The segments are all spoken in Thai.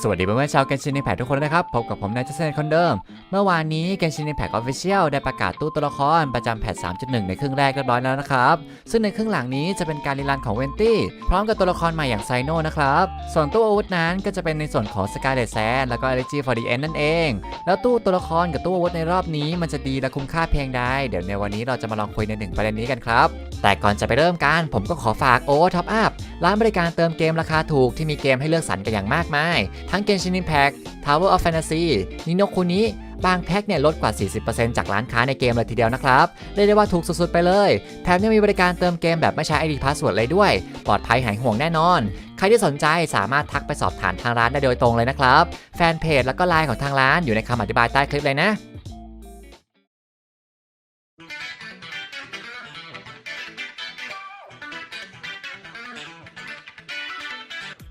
สวัสดีเพื่อนๆชาวเกนชิน i แพ t ทุกคนนะครับ พบกับผมนายเจสันคนเดิม เมื่อวานนี้เกนชิน i แพ t Official ได้ประกาศตู้ตัวละครประจำแพท 3.1 ในครึ่งแรกเรียบร้อยแล้วนะครับ ซึ่งในครึ่งหลังนี้จะเป็นการรีรันของเวนตี้ พร้อมกับตัวละครใหม่อย่างไซโนนะครับ ส่วนตู้อาวุธนั้นก็จะเป็นในส่วนของสกายเลตแซนแล้วก็ Energy for the End นั่นเอง แล้วตู้ตัวละครกับตู้อาวุธในรอบนี้มันจะดีและคุ้มค่าเพียงใดเดี๋ยวในวันนี้เราจะมาลองคุยในหนึ่งประเด็นนี้กันครับแต่ก่อนจะไปเริ่มกันผมก็ขอฝากโอท็อปอัพร้านบริการเติมเกมราคาถูกที่มีเกมให้เลือกสรรกันอย่างมากมายทั้งเกมชินินแพ็ก Tower of Fantasy นิโนคุนิบางแพ็คเนี่ยลดกว่า 40%จากร้านค้าในเกมเลยทีเดียวนะครับ เรียกได้ว่าถูกสุดๆไปเลย แถมยังมีบริการเติมเกมแบบไม่ใช้ ID Password เลยด้วย ปลอดภัยหายห่วงแน่นอน ใครที่สนใจสามารถทักไปสอบถามทางร้านได้โดยตรงเลยนะครับ แฟนเพจแล้วก็ไลน์ของทางร้านอยู่ในคำอธิบายใต้คลิปเลยนะ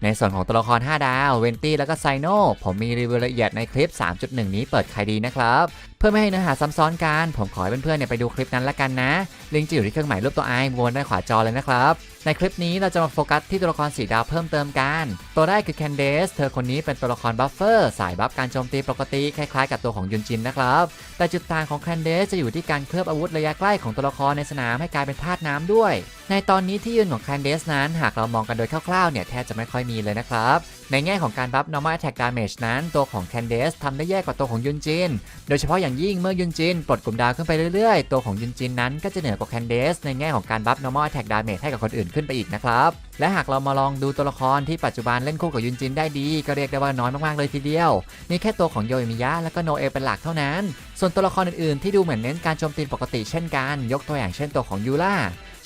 ในส่วนของตัวละคร 5 ดาว เวนตี้ แล้วก็ไซโนผมมีรีวิวละเอียดในคลิป 3.1 นี้เปิดใครดีนะครับ พื่อไม่ให้เนื้อหาซ้ำซ้อนกัน ผมขอให้เพื่อนๆเนี่ยไปดูคลิปนั้นละกันนะ ลิงก์จะอยู่ที่เครื่องหมายรูปตัวไอบนด้านขวาจอเลยนะครับ ในคลิปนี้เราจะมาโฟกัสที่ตัวละครสีดาวเพิ่มเติมกัน ตัวแรกคือแคนเดสเธอคนนี้เป็นตัวละครบัฟเฟอร์สายบัฟการโจมตีปกติคล้ายๆกับตัวของยุนจินนะครับ แต่จุดต่างของแคนเดสจะอยู่ที่การเคลือบอาวุธระยะใกล้ของตัวละครในสนามให้กลายเป็นธาตุน้ำด้วย ในตอนนี้ที่ยืนของแคนเดสนั้นหากเรามองกันโดยคร่าวๆเนี่ยแทบจะไม่ค่อยมีเลยนะครับในแง่ของการบัฟ normal attack damage นั้นตัวของแคนเดสทำได้แย่กว่าตัวของยุนจินโดยเฉพาะอย่างยิ่งเมื่อยุนจินปลดกลุ่มดาวขึ้นไปเรื่อยๆ ตัวของยุนจินนั้นก็จะเหนือกว่าแคนเดสในแง่ของการบัฟ normal attack damage ให้กับคนอื่นขึ้นไปอีกนะครับและหากเรามาลองดูตัวละครที่ปัจจุบันเล่นคู่กับยุนจินได้ดี ก็เรียกได้ว่าน้อยมากๆเลยทีเดียวมีแค่ตัวของโยมิยะและก็โนเอเป็นหลักเท่านั้น ส่วนตัวละครอื่นๆ ที่ดูเหมือนเน้นการโจมตีปกติเช่นกันยกตัวอย่างเช่นตัวของยูล่า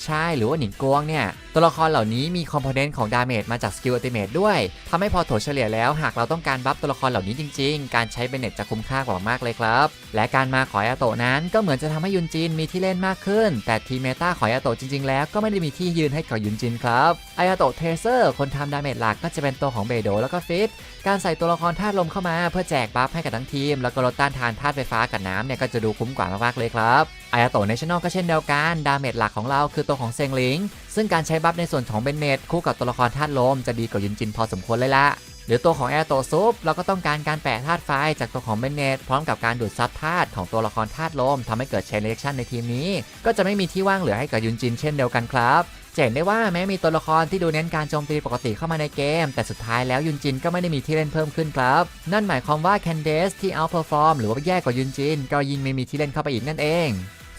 ใช่หรือว่าหนิงกวงเนี่ย ตัวละครเหล่านี้มีคอมโพเนนต์ของดาเมจมาจากสกิลอัลติเมทด้วยทำให้พอโถเฉลี่ยแล้วหากเราต้องการบัฟตัวละครเหล่านี้จริงๆ การใช้เบเน็ตจะคุ้มค่ากว่ามากเลยครับ และการมาขอยาโตะนั้นก็เหมือนจะทำให้ยุนจินมีที่เล่นมากขึ้น แต่ทีเมตาขอยาโตะจริงๆ แล้วก็ไม่ได้มีที่ยืนให้กับยุนจินครับอายาโตะเทเซอร์คนทำดาเมจหลักก็จะเป็นตัวของเบโดแล้วก็ฟิตการใส่ตัวละครธาตุลมเข้ามา เพื่อแจกบัฟให้กับทั้งทีม แล้วก็ลดต้านทานธาตุไฟฟ้ากับน้ำเนี่ยก็จะดูคุ้มกว่ามากๆเลยครับอายาโตะเนชั่นแนลก็เช่นเดียวกัน ดาเมจหลักของเราคือตัวของเซงลิง ซึ่งการใช้บัฟในส่วนของเบนเนตคู่กับตัวละครธาตุลมจะดีกว่ายุนจินพอสมควรเลยละหรือตัวของแอร์โตซุปเราก็ต้องการการแปะธาตุไฟจากตัวของเบนเนตพร้อมกับการดูดซับธาตุของตัวละครธาตุลมทำให้เกิดเชนเรียกชันในทีมนี้ ก็จะไม่มีที่ว่างเหลือให้กับยุนจินเช่นเดียวกันครับ จะเห็นได้ว่าแม้มีตัวละครที่ดูเน้นการโจมตีปกติเข้ามาในเกม แต่สุดท้ายแล้วยุนจินก็ไม่ได้มีที่เล่นเพิ่มขึ้นครับ นั่นหมายความว่าแคนเดสที่เอาเพอร์ฟอร์มหรือว่าแย่กว่ายุนจินก็ยิ่งไม่มีที่เล่นเข้าไปอีกนั่นเอง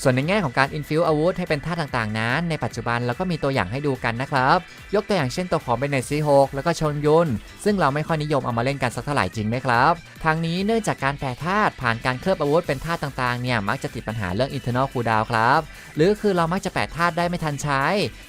ส่วนในแง่ของการอินฟิวอาวุธให้เป็นท่าต่างๆ นั้น ในปัจจุบันเราก็มีตัวอย่างให้ดูกันนะครับ ยกตัวอย่างเช่นตัวของเบนเนซีโฮกแล้วก็ชนยุน ซึ่งเราไม่ค่อยนิยมเอามาเล่นกันสักเท่าไหร่จริงไหมครับทางนี้เนื่องจากการแปรธาตุผ่านการเคลือบอาวุธเป็นธาตุต่างๆเนี่ยมักจะติดปัญหาเรื่อง internal cooldown ครับ หรือคือเรามักจะแปะธาตุได้ไม่ทันใช้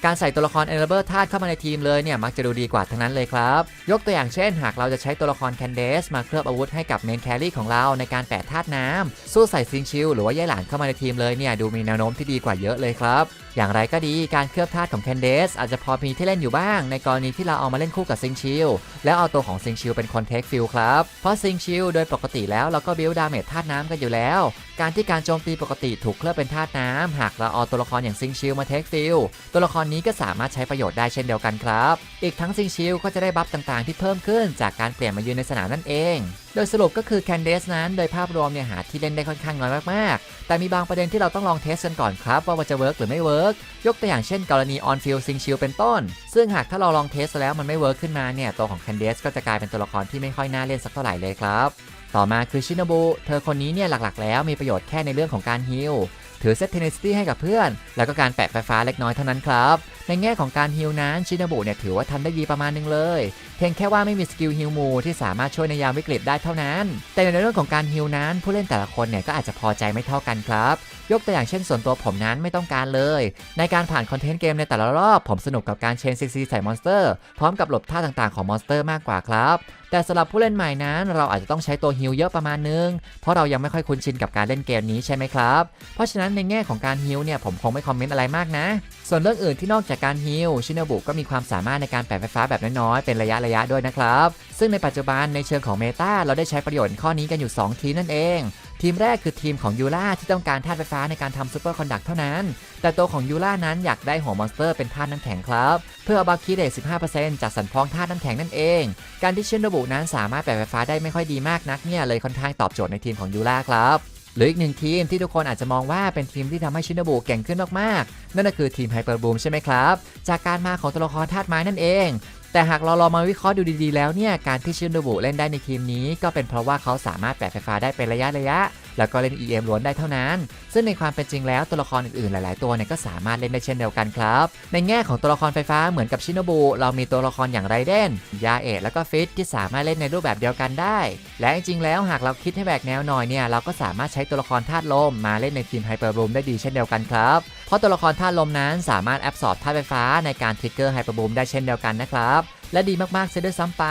การใส่ตัวละคร enable ธาตุเข้ามาในทีมเลยเนี่ยมักจะดูดีกว่าทั้งนั้นเลยครับ ยกตัวอย่างเช่น หากเราจะใช้ตัวละครแคนเดสมาเคลือบอาวุธให้กับเมนแครี่ของเราในการแปะธาตุน้ำสู้ใส่ซิงชิลหรือว่าย่าหลานเข้ามาในทีมเลยเนี่ยดูมีแนวโน้มที่ดีกว่าเยอะเลยครับ อย่างไรก็ดีการเคลือบธาตุของแคนเดสอาจจะพอมีที่เล่นอยู่บ้าง ในกรณีที่เราเอามาเล่นคู่กับซิงชิลแล้วเอาตัวของซิงชิลเป็นคนเทคฟิลครับ เพราะซิงชิลโดยปกติแล้วเราก็บิลดาเมจธาตุน้ำกันอยู่แล้วการที่การโจมตีปกติถูกเคลือบเป็นธาตุน้ำหากเราเอาตัวละครอย่างซิงชิลมาเทคฟิลตัวละครนี้ก็สามารถใช้ประโยชน์ได้เช่นเดียวกันครับ อีกทั้งซิงชิลก็จะได้บัฟต่างๆ ที่เพิ่มขึ้นจากการเปลี่ยนมายืนในสนามนั่นเอง โดยสรุปก็คือแคนเดสนั้นโดยภาพรวมเนี่ยหาที่เล่นได้ค่อนข้างน้อยมากๆ แต่มีบางประเด็นที่เราต้องลองเทสกันก่อนครับว่ามันจะเวิร์กหรือไม่เวิร์กยกตัวอย่างเช่นกรณีออนฟิลซิงชิลเป็นต้น ซึ่งหากถ้าเราลองเทสแล้วมันไม่เวิร์กขึ้นมาเนี่ยตัวของแคนเดสก็จะกลายเป็นตัวละครที่ไม่ค่อยน่าเล่นสักเท่าไหร่เลยครับ ต่อมาคือชินาบุเธอคนนี้เนี่ยหลักๆ แล้วมีประโยชน์แค่ในเรื่องของการฮิลถือเซตเทน c ิตี้ให้กับเพื่อน แล้วก็การแปะไฟฟ้าเล็กน้อยเท่านั้นครับในแง่ของการฮิลนั้นชิน o บุเนี่ยถือว่าทำได้ดีประมาณนึงเลย เพียงแค่ว่าไม่มีสกิลฮิลมูที่สามารถช่วยในยามวิกฤตได้เท่านั้น แต่ในเรื่องของการฮิลนั้น ผู้เล่นแต่ละคนเนี่ยก็อาจจะพอใจไม่เท่ากันครับ ยกตัวอย่างเช่นส่วนตัวผมนั้นไม่ต้องการเลย ในการผ่านคอนเทนต์เกมในแต่ละรอบผมสนุกกับการเชนซีซีใส่มอนสเตอร์พร้อมกับหลบท่าต่างๆของมอนสเตอร์มากกว่าครับแต่สำหรับผู้เล่นใหม่นั้น เราอาจจะต้องใช้ตัวฮิลเยอะประมาณนึง เพราะเรายังไม่ค่อยคุ้นชินกับการเล่นเกมนี้ใช่ไหมครับ เพราะฉะนั้นในแง่ของการฮิลเนี่ยผมคงไม่คอมเมนต์อะไรมากนะ ส่วนเรื่องอื่นที่นอกจากการฮิลชินบุก็มีความสามารถในการแปะไฟฟ้าแบบน้อยๆ เป็นระยะระยะด้วยนะครับ ซึ่งในปัจจุบันในเชิงของเมตาเราได้ใช้ประโยชน์ข้อนี้กันอยู่ 2 ทีนั่นเอง ทีมแรกคือทีมของยูล่าที่ต้องการธาตุไฟฟ้าในการทำซูเปอร์คอนดักเท่านั้น แต่ตัวของยูล่านั้นอยากได้หัวมอนสเตอร์เป็นธาตุน้ำแข็งครับ เพื่อเอาบาคีเรท15%จากสันพองธาตุน้ำแข็งนั่นเอง การที่ชินบุนั้นสามารถแปะไฟฟ้าได้ไม่ค่อยดีมากนักเนี่ยเลยค่อนข้างตอบโจทย์ในทีมของยูล่าครับ หรืออีกหนึ่งทีมที่ทุกคนอาจจะมองว่าเป็นทีมที่ทำให้ชินบุเก่งขึ้นมากๆ นั่นก็คือทีมไฮเปอร์บูมใช่ไหมครับ จากการมาของตัวละครธาตุไม้นั่นเอง แต่หากเราลองมาวิเคราะห์ดูดีๆแล้วเนี่ยการที่ชินบุเล่นได้ในทีมนี้ ก็เป็นเพราะว่าเขาสามารถแปะไฟฟ้าได้เป็นระยะระยะ แล้วก็เล่น EM ล้วนได้เท่านั้น ซึ่งในความเป็นจริงแล้วตัวละครอื่นๆ หลาย ๆ ตัวเนี่ยก็สามารถเล่นได้เช่นเดียวกันครับ ในแง่ของตัวละครไฟฟ้าเหมือนกับชินบุเรามีตัวละครอย่างไรเดนยาเอะแล้วก็ฟิตที่สามารถเล่นในรูปแบบเดียวกันได้ และจริงๆแล้วหากเราคิดให้แบกแนวหน่อยเนี่ยเราก็สามารถใช้ตัวละครธาตุลมมาเล่นในทีมไฮเปอร์บูมได้ดีเช่นเดียวกันครับ เพราะตัวละครธาตุลมนั้นสามารถแอบสอบธาตุไฟฟ้าในการทริกเกอร์ไฮเปอร์บูมได้เช่นเดียวกันนะครับ และดีมากๆเสียด้วยซ้ำไป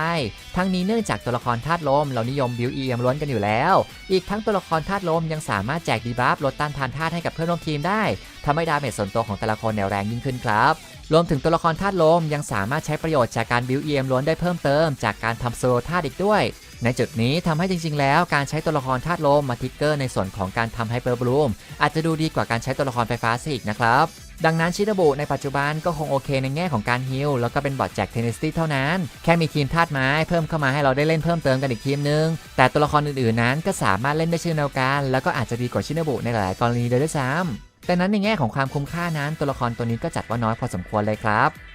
ทั้งนี้เนื่องจากตัวละครธาตุลมเรานิยมบิวเอ็มล้วนกันอยู่แล้ว อีกทั้งตัวละครธาตุลมยังสามารถแจกดีบัฟลดต้านทานธาตุให้กับเพื่อนร่วมทีมได้ทำให้ดาเมจส่วนตัวของแต่ละคนแนวแรงยิ่งขึ้นครับรวมถึงตัวละครธาตุลมยังสามารถใช้ประโยชน์จากการบิวเอ็มล้วนได้เพิ่มเติมจากการทำโซโลธาตุอีกด้วย ในจุดนี้ทำให้จริง ๆ แล้วการใช้ตัวละครธาตุลมมาทิกเกอร์ในส่วนของการทำไฮเปอร์บลูมอาจจะดูดีกว่าการใช้ตัวละครไฟฟ้าซะอีกนะครับ ดังนั้นชินบุในปัจจุบันก็คงโอเคในแง่ของการฮิลแล้วก็เป็นบอดแจ็คเทนนิสตี้เท่านั้น แค่มีทีมธาตุไม้เพิ่มเข้ามาให้เราได้เล่นเพิ่มเติมกันอีกทีมนึง แต่ตัวละครอื่นๆนั้นก็สามารถเล่นได้เช่นเดียวกัน แล้วก็อาจจะดีกว่าชินบุในหลายๆกรณีเลยด้วยซ้ำแต่นั้นในแง่ของความคุ้มค่านั้นตัวละครตัวนี้ก็จัดว่าน้อยพอสมควรเลยครับ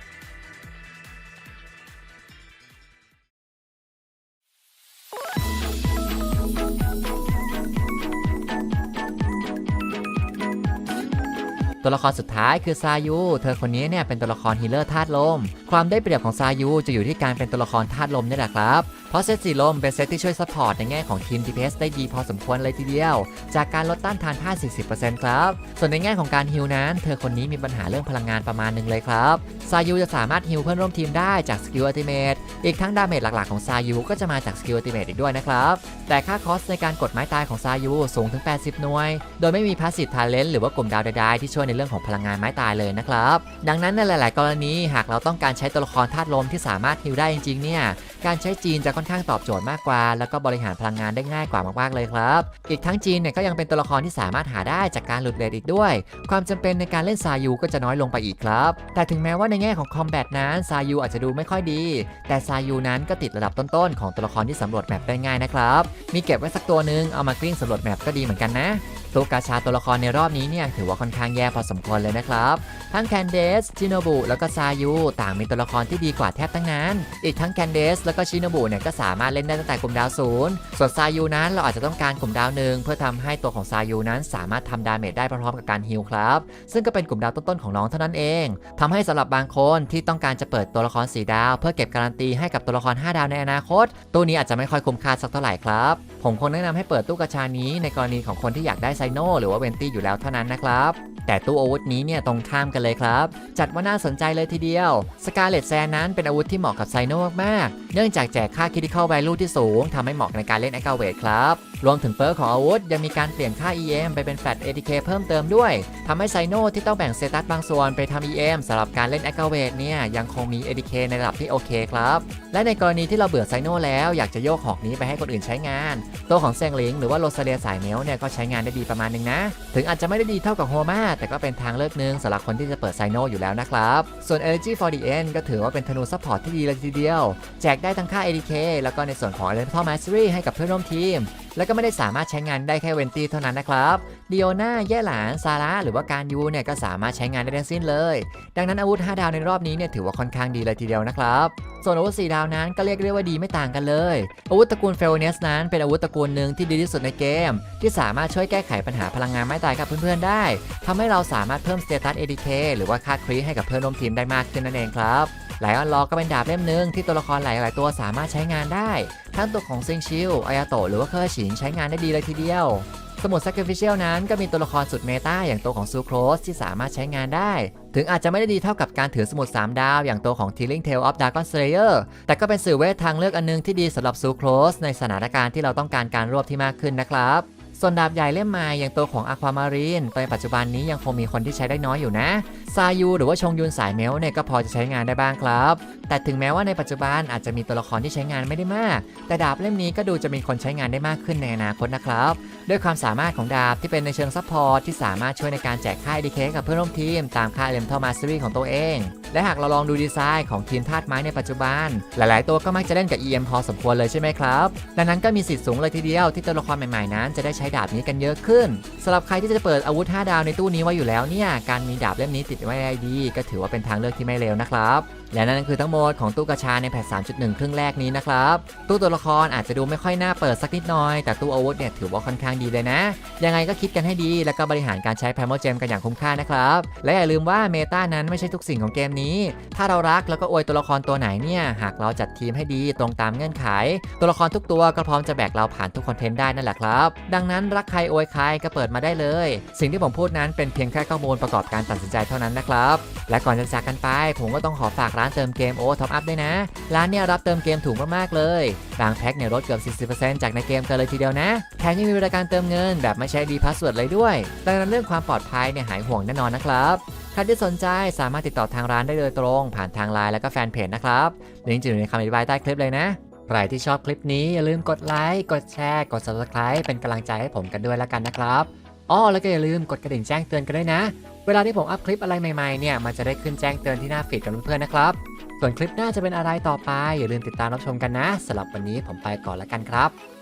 ตัวละครสุดท้ายคือซายู เธอคนนี้เนี่ยเป็นตัวละครฮีเลอร์ธาตุลม ความได้เปรียบของซายูจะอยู่ที่การเป็นตัวละครธาตุลมนี่แหละครับ เพราะเซตสีลมเป็นเซตที่ช่วยซัพพอร์ตในแง่ของทีม DPS ได้ดีพอสมควรเลยทีเดียว จากการลดต้านทานธาตุ40%ครับ ส่วนในแง่ของการฮิลนั้น เธอคนนี้มีปัญหาเรื่องพลังงานประมาณหนึงเลยครับ ซายูจะสามารถฮิลเพื่อนร่วมทีมได้จากสกิลอัลติเมทอีกทั้งดาเมจหลักๆของซายูก็จะมาจากสกิลอัลติเมทอีกด้วยนะครับ แต่ค่าคอสในการกดไม้ตายของซายูสูงถึง 80 หน่วย โดยไม่มีพาสซีฟทาเลนหรือว่ากลุ่มดาวใดๆที่ช่วยในเรื่องของพลังงานไม้ตายเลยนะครับ ดังนั้นในหลาย ๆ กรณีหากเราต้องการใช้ตัวละครธาตุลมที่สามารถฮิลได้จริงๆเนี่ยการใช้จีนจะค่อนข้างตอบโจทย์มากกว่า แล้วก็บริหารพลังงานได้ง่ายกว่ามากๆเลยครับ อีกทั้งจีนเนี่ยก็ยังเป็นตัวละครที่สามารถหาได้จากการหลุดเลดอีกด้วย ความจำเป็นในการเล่นซายูก็จะน้อยลงไปอีกครับ แต่ถึงแม้ว่าในแง่ของคอมแบทนั้นซายูอาจจะดูไม่ค่อยดี แต่ซายูนั้นก็ติดระดับต้นๆของตัวละครที่สำรวจแมปได้ง่ายนะครับ มีเก็บไว้สักตัวหนึงเอามากลิ้งสำรวจแมปก็ดีเหมือนกันนะตัวกาชาตัวละครในรอบนี้เนี่ยถือว่าค่อนข้างแย่พอสมควรเลยนะครับ ทั้งแคนเดสชิโนบุแล้วก็ซายูต่างมีตัวละครที่ดีกว่าแทบทั้งนั้น อีกทั้งแคนเดสแล้วก็ชิโนบุเนี่ยก็สามารถเล่นได้ตั้งแต่กลุ่มดาวศูนย์ส่วนซายูนั้นเราอาจจะต้องการกลุ่มดาวหนึ่งเพื่อทำให้ตัวของซายูนั้นสามารถทำดาเมจได้พร้อมกับการฮิลครับซึ่งก็เป็นกลุ่มดาวต้นๆของน้องเท่านั้นเองทำให้สำหรับบางคนที่ต้องการจะเปิดตัวละครสีดาว เพื่อเก็บการันตีให้กับตัวละคร 5 ดาวในอนาคตตู้นี้อาจจะไม่ค่อยคุ้มค่าสักเท่าไหร่ครับผมคงแนะนำให้เปิดตู้กระชานี้ในกรณีของคนที่อยากได้ไซโนหรือว่าเวนตี้อยู่แล้วเท่านั้นนะครับแต่ตู้อาวุธนี้เนี่ยตรงข้ามกันเลยครับ จัดว่าน่าสนใจเลยทีเดียว สกาเลตแซนนั้นเป็นอาวุธที่เหมาะกับไซโนมากๆเนื่องจากแจกค่าคิด i เข้า value ที่สูงทำให้เหมาะในการเล่น a อ g เว a ครับ รวมถึงเปิร์กของอาวุธ ยังมีการเปลี่ยนค่า EM ไปเป็น Flat ATK เพิ่มเติมด้วยทำให้ไซโนที่ต้องแบ่งเซตัสบางส่วนไปทำ EM สำหรับการเล่น a อ g เว a เนี่ยยังคงมี ATK ในระดับที่โอเคครับ และในกรณีที่เราเบื่อไซโนแล้วอยากจะโยกหอกนี้ไปให้คนอื่นใช้งาน ตัวของเซงหลิงหรือว่าโรซาเลียสายเมลเนี่ยก็ใช้งานได้ดีประมาณนึงนะ ถึงอาจจะไม่ได้ดีเท่ากับโฮมาแต่ก็เป็นทางเลือกหนึ่งสำหรับคนที่จะเปิดไซโนอยู่แล้วนะครับส่วน Energy for the End ก็ถือว่าเป็นธนูซัพพอร์ตที่ดีเลยทีเดียวแจกไได้ทั้งค่า ADK แล้วก็ในส่วนของ Elemental Mastery ให้กับเพื่อนร่วมทีม แล้วก็ไม่ได้สามารถใช้งานได้แค่เวนตี้เท่านั้นนะครับดิโอนาแย่หลาน ซาร่าหรือว่าการยูเนี่ยก็สามารถใช้งานได้ทั้งสิ้นเลย ดังนั้นอาวุธ 5 ดาวในรอบนี้เนี่ยถือว่าค่อนข้างดีเลยทีเดียวนะครับส่วนอาวุธ4ดาวนั้นก็เรียกได้ว่าดีไม่ต่างกันเลย อาวุธตระกูลเฟลเนสนั้นเป็นอาวุธตระกูลหนึ่งที่ดีที่สุดในเกม ที่สามารถช่วยแก้ไขปัญหาพลังงานไม่ตายกับเพื่อนๆได้ทำให้เราสามารถเพิ่มสเตตัส ADK หรือว่าค่าครีให้กับเพื่อนร่วมทีมได้มากขึ้นนั่นเองครับ ไลออนลอก็เป็นดาบเล่มหนึ่งที่ตัวละครหลาย ๆ ตัวสามารถใช้งานได้ ทั้งตัวของซิงชิลอายาโตหรือว่าเคอร์ฉินใช้งานได้ดีเลยทีเดียว สมุด Sacrificial นั้นก็มีตัวละครสุดเมตาอย่างตัวของซูโครสที่สามารถใช้งานได้ ถึงอาจจะไม่ได้ดีเท่ากับการถือสมุด 3 ดาว อย่างตัวของ Tilling Tale of Dragon Slayer แต่ก็เป็นสื่อเวททางเลือกอันนึงที่ดีสำหรับซูโครสในสถานการณ์ที่เราต้องการการรวบที่มากขึ้นนะครับ ส่วนดาบใหญ่เล่มใหม่อย่างตัวของอะความารีนในปัจจุบันนี้ยังคงมีคนที่ใช้ได้น้อยอยู่นะ ซายูหรือว่าชงยุนสายเมลเนี่ยก็พอจะใช้งานได้บ้างครับ แต่ถึงแม้ว่าในปัจจุบันอาจจะมีตัวละครที่ใช้งานไม่ได้มาก แต่ดาบเล่มนี้ก็ดูจะมีคนใช้งานได้มากขึ้นในอนาคตนะครับ ด้วยความสามารถของดาบที่เป็นในเชิงซัพพอร์ตที่สามารถช่วยในการแจกค่ายดีเคกับเพื่อนร่วมทีมตามค่ายเลมเทอร์มาสเตรีของตัวเอง และหากเราลองดูดีไซน์ของทีมธาตุไม้ในปัจจุบัน หลาย ๆ ตัวก็มักจะเล่นกับ EM พอสมควรเลยใช่ไหมครับ ดังนั้นก็มีสิทธิ์สูงเลยทีเดียวที่ตัวละครใหม่ ๆ นั้นจะได้ใช้ดาบนี้กันเยอะขึ้นสำหรับใครที่จะเปิดอาวุธ 5 ดาวในตู้นี้ไว้อยู่แล้วเนี่ยการมีดาบเล่มนี้ติดไว้ได้ดี ก็ถือว่าเป็นทางเลือกที่ไม่เลวนะครับและนั่นคือทั้งหมดของตู้กระชาในแพท3.1 ครึ่งแรกนี้นะครับ ตู้ตัวละครอาจจะดูไม่ค่อยน่าเปิดสักนิดหน่อย แต่ตู้อาวุธเนี่ยถือว่าค่อนข้างดีเลยนะ ยังไงก็คิดกันให้ดี แล้วก็บริหารการใช้แพมโมเจมกันอย่างคุ้มค่านะครับ และอย่าลืมว่าเมตานั้นไม่ใช่ทุกสิ่งของเกมนี้ ถ้าเรารักแล้วก็อวยตัวละครตัวไหนเนี่ย หากเราจัดทีมให้ดีตรงตามเงื่อนไข ตัวละครทุกตัวก็พร้อมจะแบกเราผ่านทุกคอนเทนต์ได้นั่นแหละครับ ดังนั้นรักใครอวยใครก็เปิดมาได้เลย สิ่งที่ผมพูดนั้นเป็นเพียงแค่ข้อมูลประกอบการตัดสินใจเท่านั้นนะครับ และก่อนจะจากกันไป ผมก็ต้องขอฝากร้านเติมเกมโอท็อปอัพด้วยนะ ร้านเนี่ยรับเติมเกมถูกมากๆเลย บางแพ็คเนี่ยลดเกือบ 40%จากในเกมกันเลยทีเดียวนะ แถมยังมีบริการเติมเงินแบบไม่ใช้ดีพาสเวิร์ดเลยด้วย ดังนั้นเรื่องความปลอดภัยเนี่ยหายห่วงแน่นอนนะครับใครที่สนใจสามารถติดต่อทางร้านได้โดยตรง ผ่านทางไลน์แล้วก็แฟนเพจนะครับลิงก์จะอยู่ในคำอธิบายใต้คลิปเลยนะใครที่ชอบคลิปนี้อย่าลืมกดไลค์กดแชร์ กด subscribe เป็นกำลังใจให้ผมกันด้วยแล้วกันนะครับอ้อแล้วก็อย่าลืมกดกระดิ่งแจ้งเตือนกันด้วยนะ เวลาที่ผมอัพคลิปอะไรใหม่ๆเนี่ยมันจะได้ขึ้นแจ้งเตือนที่หน้าฟีดกับเพื่อนๆนะครับ ส่วนคลิปหน้าจะเป็นอะไรต่อไปอย่าลืมติดตามรับชมกันนะสำหรับวันนี้ผมไปก่อนแล้วกันครับ